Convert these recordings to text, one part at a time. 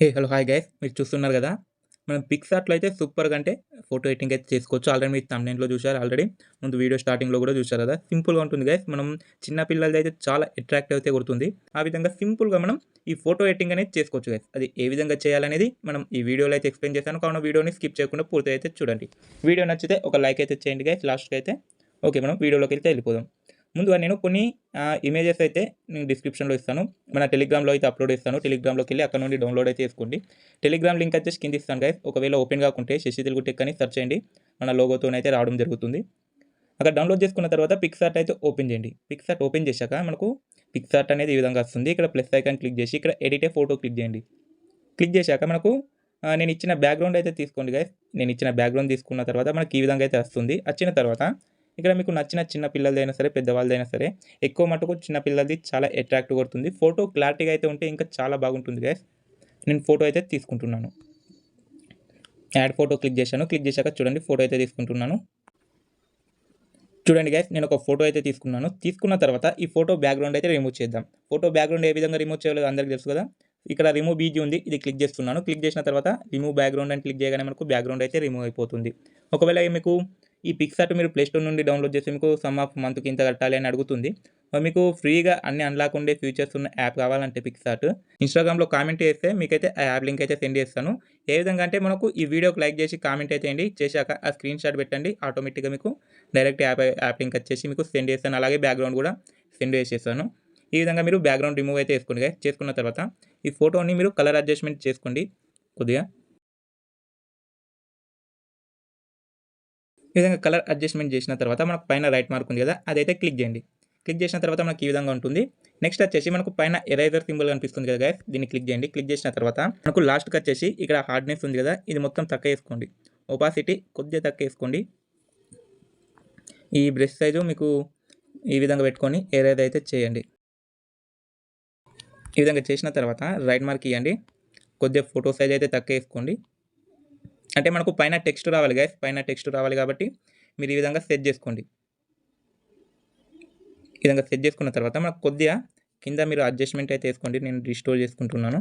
Hey hello hi guys మీరు చూస్తున్నారు కదా? మనం పిక్సార్ట్లో అయితే సూపర్గా అంటే ఫోటో ఎడిటింగ్ అయితే చేసుకోవచ్చు. ఆల్రెడీ మీరు తమిళలో చూశారు ఆల్రెడీ ముందు వీడియో స్టార్టింగ్లో కూడా చూశారు కదా? సింపుల్గా ఉంటుంది గైస్ మనం చిన్న పిల్లలది అయితే చాలా అట్రాక్టివ్ అయితే కొడుతుంది. ఆ విధంగా సింపుల్గా మనం ఈ ఫోటో ఎడిటింగ్ అనేది చేసుకోవచ్చు గైస్ అది ఏ విధంగా చేయాలనేది మనం ఈ వీడియోలో అయితే ఎక్స్ప్లెయిన్ చేశాను. కావున వీడియోని స్కిప్ చేయకుండా పూర్తి అయితే చూడండి. వీడియో నచ్చితే ఒక లైక్ అయితే చేయండి గైస్ లాస్ట్కి అయితే ఓకే మనం వీడియోలోకి వెళ్తే వెళ్ళిపోదాం. ముందుగా నేను కొన్ని ఇమేజెస్ అయితే నేను డిస్క్రిప్షన్లో ఇస్తాను. మన టెలిగ్రామ్లో అయితే అప్లోడ్ చేస్తాను. టెలిగ్రామ్లోకి వెళ్ళి అక్కడ నుండి డౌన్లోడ్ అయితే చేసుకోండి. టెలిగ్రామ్ లింక్ వచ్చేసి కింద ఇస్తాను గైస్ ఒకవేళ ఓపెన్ కాకుంటే శశి తెలుగు టెక్ అని సెర్చ్ చేయండి. మన లోగోతోనైతే రావడం జరుగుతుంది. అక్కడ డౌన్లోడ్ చేసుకున్న తర్వాత పిక్సార్ట్ అయితే ఓపెన్ చేయండి. పిక్సార్ట్ ఓపెన్ చేశాక మనకు పిక్సార్ట్ అనేది ఈ విధంగా వస్తుంది. ఇక్కడ ప్లస్ ఐకాన్ క్లిక్ చేసి ఇక్కడ ఎడిటే ఫోటో క్లిక్ చేయండి. క్లిక్ చేశాక మనకు నేను ఇచ్చిన బ్యాక్గ్రౌండ్ అయితే తీసుకోండి గైస్ నేను ఇచ్చిన బ్యాక్గ్రౌండ్ తీసుకున్న తర్వాత మనకి ఈ విధంగా అయితే వస్తుంది. వచ్చిన తర్వాత ఇక్కడ మీకు నచ్చిన చిన్న పిల్లలదైనా సరే పెద్దవాళ్ళదైనా సరే ఎక్కువ మటుకు చిన్న పిల్లలది చాలా అట్రాక్టివ్ కొడుతుంది. ఫోటో క్లారిటీగా అయితే ఉంటే ఇంకా చాలా బాగుంటుంది గైస్ నేను ఫోటో అయితే తీసుకుంటున్నాను. యాడ్ ఫోటో క్లిక్ చేశాను. క్లిక్ చేశాక చూడండి ఫోటో అయితే తీసుకుంటున్నాను. చూడండి గైస్ నేను ఒక ఫోటో అయితే తీసుకున్నాను. తీసుకున్న తర్వాత ఈ ఫోటో బ్యాక్గ్రౌండ్ అయితే రిమూవ్ చేద్దాం. ఫోటో బ్యాక్గ్రౌండ్ ఏ విధంగా రిమూవ్ చేయలేదు అందరికీ తెలుసు కదా? ఇక్కడ రిమూవ్ బీజీ ఉంది ఇది క్లిక్ చేస్తున్నాను. క్లిక్ చేసిన తర్వాత రిమూవ్ బ్యాక్గ్రౌండ్ అని క్లిక్ చేయగానే మనకు బ్యాక్గ్రౌండ్ అయితే రిమూవ్ అయిపోతుంది. ఒకవేళ మీకు ఈ పిక్సార్ట్ మీరు ప్లేస్టోర్ నుండి డౌన్లోడ్ చేసి మీకు సమ్ ఆఫ్ మంత్కి ఇంత కట్టాలి అని అడుగుతుంది. మీకు ఫ్రీగా అన్ని అన్లాక్ ఉండే ఫీచర్స్ ఉన్న యాప్ కావాలంటే పిక్సార్ట్ ఇన్స్టాగ్రామ్లో కామెంట్ చేస్తే మీకైతే ఆ యాప్ లింక్ అయితే సెండ్ చేస్తాను. ఏ విధంగా అంటే మనకు ఈ వీడియోకి లైక్ చేసి కామెంట్ అయితే చేయండి. చేశాక ఆ స్క్రీన్ షాట్ పెట్టండి. ఆటోమేటిక్గా మీకు డైరెక్ట్ యాప్ యాప్ లింక్ వచ్చేసి మీకు సెండ్ చేస్తాను. అలాగే బ్యాక్గ్రౌండ్ కూడా సెండ్ చేసేస్తాను. ఈ విధంగా మీరు బ్యాక్గ్రౌండ్ రిమూవ్ అయితే చేసుకోండి. చేసుకున్న తర్వాత ఈ ఫోటోని మీరు కలర్ అడ్జస్ట్మెంట్ చేసుకోండి. కొద్దిగా విధంగా కలర్ అడ్జస్ట్మెంట్ చేసిన తర్వాత మనకు పైన రైట్ మార్క్ ఉంది కదా అదైతే క్లిక్ చేయండి. క్లిక్ చేసిన తర్వాత మనకి ఈ విధంగా ఉంటుంది. నెక్స్ట్ వచ్చేసి మనకు పైన ఎరైజర్ సింబల్ కనిపిస్తుంది కదా గైస్ దీన్ని క్లిక్ చేయండి. క్లిక్ చేసిన తర్వాత మనకు లాస్ట్కి వచ్చేసి ఇక్కడ హార్డ్నెస్ ఉంది కదా ఇది మొత్తం తక్కువ వేసుకోండి. ఒపాసిటీ కొద్దిగా తక్కువ వేసుకోండి. ఈ బ్రష్ సైజు మీకు ఈ విధంగా పెట్టుకొని ఎరేజ్ అయితే చేయండి. ఈ విధంగా చేసిన తర్వాత రైట్ మార్క్ ఇవ్వండి. కొద్దిగా ఫోటో సైజ్ అయితే తక్కువ వేసుకోండి. అంటే మనకు పైన టెక్స్ట్ రావాలి గైస్ పైన టెక్స్ట్ రావాలి కాబట్టి మీరు ఈ విధంగా సెట్ చేసుకోండి. ఈ విధంగా సెట్ చేసుకున్న తర్వాత మనకు కొద్దిగా కింద మీరు అడ్జస్ట్మెంట్ అయితే వేసుకోండి. నేను రిస్టోర్ చేసుకుంటున్నాను.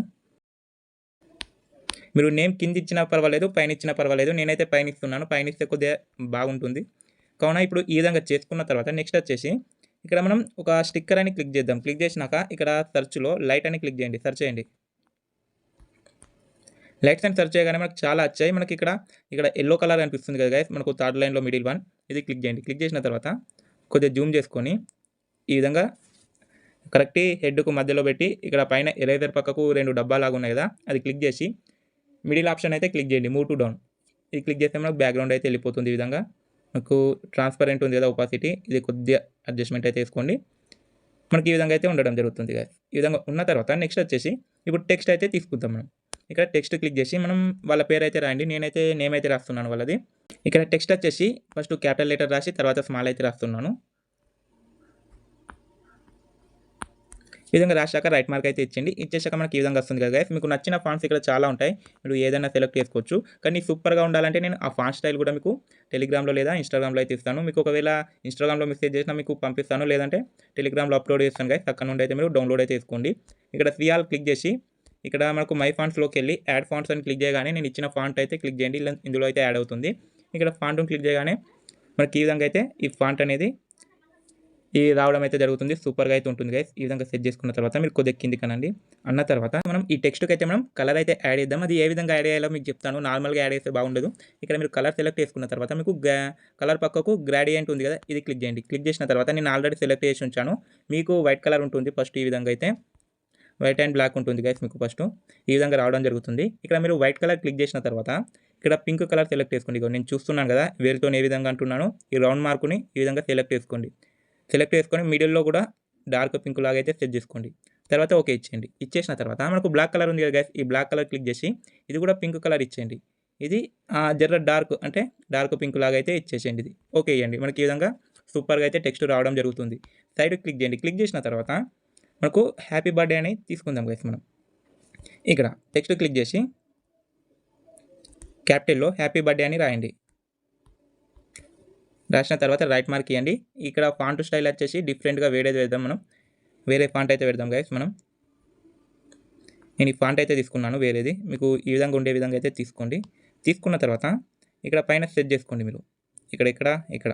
మీరు నేమ్ కింద ఇచ్చినా పర్వాలేదు పైన ఇచ్చినా పర్వాలేదు. నేనైతే పైన ఇస్తున్నాను. పైన ఇస్తే కొద్దిగా బాగుంటుంది. కావున ఇప్పుడు ఈ విధంగా చేసుకున్న తర్వాత నెక్స్ట్ వచ్చేసి ఇక్కడ మనం ఒక స్టిక్కర్ అని క్లిక్ చేద్దాం. క్లిక్ చేసినాక ఇక్కడ సర్చ్లో లైట్ అని క్లిక్ చేయండి. సర్చ్ చేయండి. లైట్స్ అని సెర్చ్ చేయగానే మనకు చాలా వచ్చాయి. మనకి ఇక్కడ ఇక్కడ ఎల్లో కలర్ అనిపిస్తుంది కదా గైస్ మనకు థర్డ్ లైన్లో మిడిల్ వన్ ఇది క్లిక్ చేయండి. క్లిక్ చేసిన తర్వాత కొద్దిగా జూమ్ చేసుకొని ఈ విధంగా కరెక్ట్ హెడ్కు మధ్యలో పెట్టి ఇక్కడ పైన ఎరేజర్ పక్కకు రెండు డబ్బాలాగా ఉన్నాయి కదా అది క్లిక్ చేసి మిడిల్ ఆప్షన్ అయితే క్లిక్ చేయండి. మూవ్ టు డౌన్ ఇది క్లిక్ చేస్తే మనకు బ్యాక్గ్రౌండ్ అయితే వెళ్ళిపోతుంది ఈ విధంగా. మనకు ట్రాన్స్పరెంట్ ఉంది కదా ఒపాసిటీ ఇది కొద్దిగా అడ్జస్ట్మెంట్ అయితే వేసుకోండి. మనకి ఈ విధంగా అయితే ఉండడం జరుగుతుంది guys. ఈ విధంగా ఉన్న తర్వాత నెక్స్ట్ వచ్చేసి ఇప్పుడు టెక్స్ట్ అయితే తీసుకుందాం మనం. ఇక్కడ టెక్స్ట్ క్లిక్ చేసి మనం వాళ్ళ పేరు అయితే రాయండి నేనైతే నేమ్ అయితే రాస్తున్నాను వాళ్ళది. ఇక్కడ టెక్స్ట్ వచ్చేసి ఫస్ట్ క్యాపిటల్ లెటర్ రాసి తర్వాత స్మాల్ అయితే రాస్తున్నాను. ఈ విధంగా రాశాక రైట్ మార్క్ అయితే ఇచ్చేయండి. ఇచ్చేసాక మనకి ఈ విధంగా వస్తుంది కదా గైస్ మీకు నచ్చిన ఫాన్స్ ఇక్కడ చాలా ఉంటాయి. మీరు ఏదైనా సెలెక్ట్ చేసుకోవచ్చు. కానీ సూపర్గా ఉండాలంటే నేను ఆ ఫాన్ స్టైల్ కూడా మీకు టెలిగ్రామ్లో లేదా ఇన్స్టాగ్రామ్లో అయితే ఇస్తాను. మీకు ఒకవేళ ఇన్స్టాగ్రామ్లో మెసేజ్ చేసినా మీకు పంపిస్తాను. లేదంటే టెలిగ్రామ్లో అప్లోడ్ చేస్తాను గైస్ అక్కడ నుండి అయితే మీరు డౌన్లోడ్ అయితే చేసుకోండి. ఇక్కడ సిఆల్ క్లిక్ చేసి ఇక్కడ మనకు మై ఫాంట్స్లోకి వెళ్ళి యాడ్ ఫాంట్స్ అని క్లిక్ చేయగానే నేను ఇచ్చిన ఫాంట్ అయితే క్లిక్ చేయండి. ఇందులో అయితే యాడ్ అవుతుంది. ఇక్కడ ఫాంట్ క్లిక్ చేయగానే మనకి ఈ విధంగా అయితే ఈ ఫాంట్ అనేది ఈ రావడం అయితే జరుగుతుంది. సూపర్గా అయితే ఉంటుంది గైస్ ఈ విధంగా సెట్ చేసుకున్న తర్వాత మీరు కొద్దిగా కనండి. అన్న తర్వాత మనం ఈ టెక్స్ట్కి అయితే మనం కలర్ అయితే యాడ్ చేద్దాం. అది ఏ విధంగా యాడ్ చేయాలో మీకు చెప్తాను. నార్మల్గా యాడ్ చేస్తే బాగుండదు. ఇక్కడ మీరు కలర్ సెలెక్ట్ చేసుకున్న తర్వాత మీకు కలర్ పక్కకు గ్రాడియంట్ ఉంది కదా ఇది క్లిక్ చేయండి. క్లిక్ చేసిన తర్వాత నేను ఆల్రెడీ సెలెక్ట్ చేసి ఉంచాను. మీకు వైట్ కలర్ ఉంటుంది. ఫస్ట్ ఈ విధంగా అయితే వైట్ అండ్ బ్లాక్ ఉంటుంది గైస్ మీకు ఫస్ట్ ఈ విధంగా రావడం జరుగుతుంది. ఇక్కడ మీరు వైట్ కలర్ క్లిక్ చేసిన తర్వాత ఇక్కడ పింక్ కలర్ సెలెక్ట్ చేసుకోండి. నేను చూస్తున్నాను కదా వేరుతో ఏ విధంగా అంటున్నాను ఈ రౌండ్ మార్కుని ఈ విధంగా సెలెక్ట్ చేసుకోండి. సెలెక్ట్ చేసుకొని మిడిల్లో కూడా డార్క్ పింక్ లాగా అయితే సెట్ చేసుకోండి. తర్వాత ఓకే ఇచ్చేయండి. ఇచ్చేసిన తర్వాత మనకు బ్లాక్ కలర్ ఉంది కదా గైస్ ఈ బ్లాక్ కలర్ క్లిక్ చేసి ఇది కూడా పింక్ కలర్ ఇచ్చేయండి. ఇది ఆ, జర్ర డార్క్ అంటే డార్క్ పింక్ లాగా అయితే ఇచ్చేసేయండి ఇది. ఓకే ఇవ్వండి మనకి ఈ విధంగా సూపర్గా అయితే టెక్స్ట్ రావడం జరుగుతుంది. సైడ్ క్లిక్ చేయండి. క్లిక్ చేసిన తర్వాత మనకు హ్యాపీ బర్త్డే అని తీసుకుందాం గైస్ మనం. ఇక్కడ టెక్స్ట్ క్లిక్ చేసి క్యాపిటల్లో హ్యాపీ బర్త్డే అని రాయండి. రాసిన తర్వాత రైట్ మార్క్ ఇవ్వండి ఇక్కడ ఫాంట్ స్టైల్ వచ్చేసి డిఫరెంట్గా వేరేది పెడదాం మనం. వేరే ఫాంట్ అయితే పెడదాం గైస్ మనం. నేను ఈ ఫాంట్ అయితే తీసుకున్నాను వేరేది. మీకు ఈ విధంగా ఉండే విధంగా అయితే తీసుకోండి. తీసుకున్న తర్వాత ఇక్కడ పైన సెట్ చేసుకోండి మీరు. ఇక్కడ ఇక్కడ ఇక్కడ.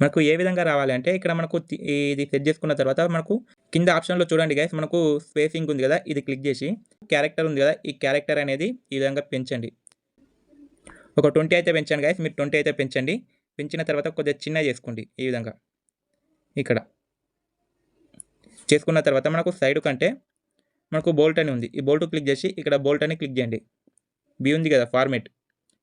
మనకు ఏ విధంగా రావాలి అంటే ఇక్కడ మనకు ఇది సెట్ చేసుకున్న తర్వాత మనకు కింద ఆప్షన్లో చూడండి గైస్ మనకు స్పేసింగ్ ఉంది కదా ఇది క్లిక్ చేసి క్యారెక్టర్ ఉంది కదా ఈ క్యారెక్టర్ అనేది ఈ విధంగా పెంచండి. ఒక ట్వంటీ అయితే పెంచండి గైస్ మీరు ట్వంటీ అయితే పెంచండి. పెంచిన తర్వాత కొద్దిగా చిన్న చేసుకోండి ఈ విధంగా. ఇక్కడ. చేసుకున్న తర్వాత మనకు సైడ్ కంటే మనకు బోల్ట్ అని ఉంది. ఈ బోల్ట్ క్లిక్ చేసి ఇక్కడ బోల్ట్ అని క్లిక్ చేయండి. బి ఉంది కదా ఫార్మేట్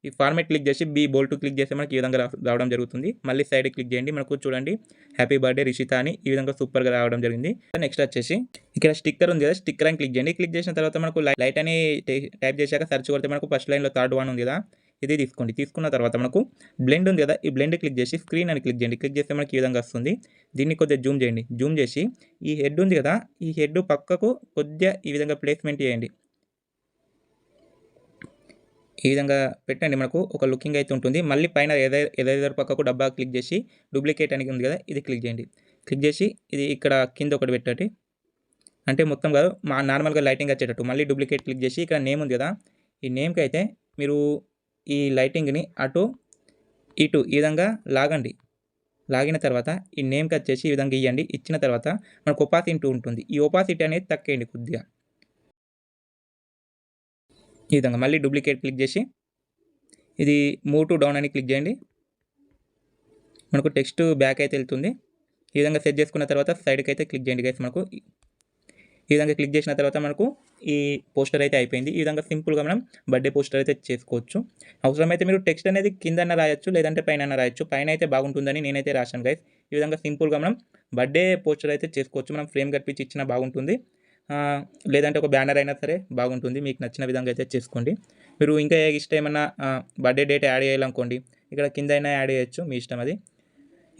ఈ ఫార్మేట్ క్లిక్ చేసి బీ బోల్ట్ క్లిక్ చేస్తే మనకి ఈ విధంగా రావడం జరుగుతుంది. మళ్ళీ సైడ్ క్లిక్ చేయండి. మనకు చూడండి హ్యాపీ బర్త్డే రిషిత అని ఈ విధంగా సూపర్గా రావడం జరిగింది. నెక్స్ట్ వచ్చేసి ఇక్కడ స్టిక్కర్ ఉంది కదా స్టిక్కర్ అని క్లిక్ చేయండి. క్లిక్ చేసిన తర్వాత మనకు లైట్ అని టై- టైప్ చేశాక సెర్చ్ కొడితే మనకు ఫస్ట్ లైన్లో థర్డ్ వన్ ఉంది కదా ఇది తీసుకోండి. తీసుకున్న తర్వాత మనకు బ్లెండ్ ఉంది కదా ఈ బ్లెండ్ క్లిక్ చేసి స్క్రీన్ అని క్లిక్ చేయండి. క్లిక్ చేస్తే మనకి ఈ విధంగా వస్తుంది. దీన్ని కొద్దిగా జూమ్ చేయండి. జూమ్ చేసి ఈ హెడ్ ఉంది కదా ఈ హెడ్ పక్కకు కొద్దిగా ఈ విధంగా ప్లేస్మెంట్ చేయండి. ఈ విధంగా పెట్టండి. మనకు ఒక లుకింగ్ అయితే ఉంటుంది. మళ్ళీ పైన ఏదైతే ఏదైతే పక్కకు డబ్బా క్లిక్ చేసి డూప్లికేట్ అని ఉంది కదా ఇది క్లిక్ చేయండి. క్లిక్ చేసి ఇది ఇక్కడ కింద ఒకటి పెట్టండి. అంటే మొత్తం కాదు మా నార్మల్గా లైటింగ్ వచ్చేటట్టు. మళ్ళీ డూప్లికేట్ క్లిక్ చేసి ఇక్కడ నేమ్ ఉంది కదా ఈ నేమ్కి అయితే మీరు ఈ లైటింగ్ని అటు ఇటు ఈ విధంగా లాగండి. లాగిన తర్వాత ఈ నేమ్కి వచ్చేసి ఈ విధంగా ఇవ్వండి ఇచ్చిన తర్వాత మనకు ఒపాసిటీ ఉంటుంది. ఈ ఒపాసిటీ అనేది తక్కేయండి కొద్దిగా. ఈ విధంగా. మళ్ళీ డూప్లికేట్ క్లిక్ చేసి ఇది మూవ్ టు డౌన్ అని క్లిక్ చేయండి. మనకు టెక్స్ట్ బ్యాక్ అయితే వెళ్తుంది. ఈ విధంగా సెట్ చేసుకున్న తర్వాత సైడ్కి అయితే క్లిక్ చేయండి గైస్ మనకు. ఈ విధంగా క్లిక్ చేసిన తర్వాత మనకు ఈ పోస్టర్ అయితే అయిపోయింది. ఈ విధంగా సింపుల్గా మనం బర్త్డే పోస్టర్ అయితే చేసుకోవచ్చు. అవసరమైతే మీరు టెక్స్ట్ అనేది కిందన్న రాయొచ్చు లేదంటే పైన రాయొచ్చు. పైన అయితే బాగుంటుందని నేనైతే రాశాను గైస్ ఈ విధంగా సింపుల్గా మనం బర్త్డే పోస్టర్ అయితే చేసుకోవచ్చు. మనం ఫ్రేమ్ కట్టించి ఇచ్చినా బాగుంటుంది. లేదంటే ఒక బ్యానర్ అయినా సరే బాగుంటుంది. మీకు నచ్చిన విధంగా అయితే చేసుకోండి. మీరు ఇంకా ఇష్టం ఏమన్నా బర్త్డే డేట్ యాడ్ చేయాలనుకోండి ఇక్కడ కింద అయినా యాడ్ చేయొచ్చు మీ ఇష్టం అది.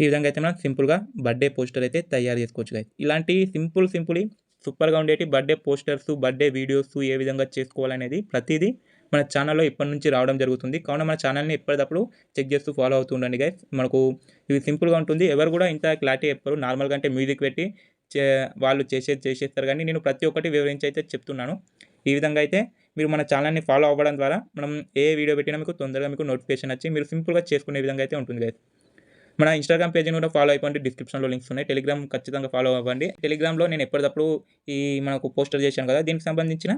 ఈ విధంగా అయితే మనం సింపుల్గా బర్త్డే పోస్టర్ అయితే తయారు చేసుకోవచ్చు guys. ఇలాంటి సింపుల్ సింపుల్ సూపర్గా ఉండేటి బర్త్డే పోస్టర్స్ బర్త్డే వీడియోస్ ఏ విధంగా చేసుకోవాలనేది ప్రతిదీ మన ఛానల్లో ఇప్పటి నుంచి రావడం జరుగుతుంది. కావున మన ఛానల్ని ఎప్పటికప్పుడు చెక్ చేస్తూ ఫాలో అవుతూ ఉండండి గైస్ మనకు ఇది సింపుల్గా ఉంటుంది. ఎవరు కూడా ఇంత క్లారిటీ చెప్పరు. నార్మల్గా అంటే మ్యూజిక్ పెట్టి చే వాళ్ళు చేసేది చేసేస్తారు. కానీ నేను ప్రతి ఒక్కటి వివరించి అయితే చెప్తున్నాను. ఈ విధంగా అయితే మీరు మన ఛానల్ని ఫాలో అవ్వడం ద్వారా మనం ఏ వీడియో పెట్టినా మీకు తొందరగా మీకు నోటిఫికేషన్ వచ్చి మీరు సింపుల్గా చేసుకునే విధంగా అయితే ఉంటుంది గైస్ మన ఇన్స్టాగ్రామ్ పేజ్ని కూడా ఫాలో అయిపోండి. డిస్క్రిప్షన్లో లింక్స్ ఉన్నాయి. టెలిగ్రామ్ ఖచ్చితంగా ఫాలో అవ్వండి. టెలిగ్రామ్లో నేను ఎప్పటికప్పుడు ఈ మనకు పోస్టర్ చేశాను కదా దీనికి సంబంధించిన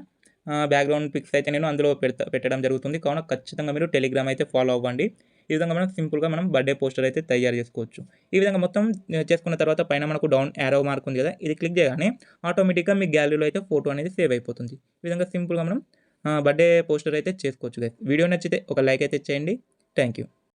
బ్యాక్గ్రౌండ్ పిక్స్ అయితే నేను అందులో పెడతా పెట్టడం జరుగుతుంది. కావున ఖచ్చితంగా మీరు టెలిగ్రామ్ అయితే ఫాలో అవ్వండి. ఈ విధంగా మనం సింపుల్గా మనం బర్త్డే పోస్టర్ అయితే తయారు చేసుకోవచ్చు. ఈ విధంగా మొత్తం చేసుకున్న తర్వాత పైన మనకు డౌన్ యారో మార్క్ ఉంది కదా ఇది క్లిక్ చేయగానే ఆటోమేటిక్గా మీ గ్యాలరీలో అయితే ఫోటో అనేది సేవ్ అయిపోతుంది. ఈ విధంగా సింపుల్గా మనం బర్త్డే పోస్టర్ అయితే చేసుకోవచ్చు వీడియో నచ్చితే ఒక లైక్ అయితే చేయండి. Thank you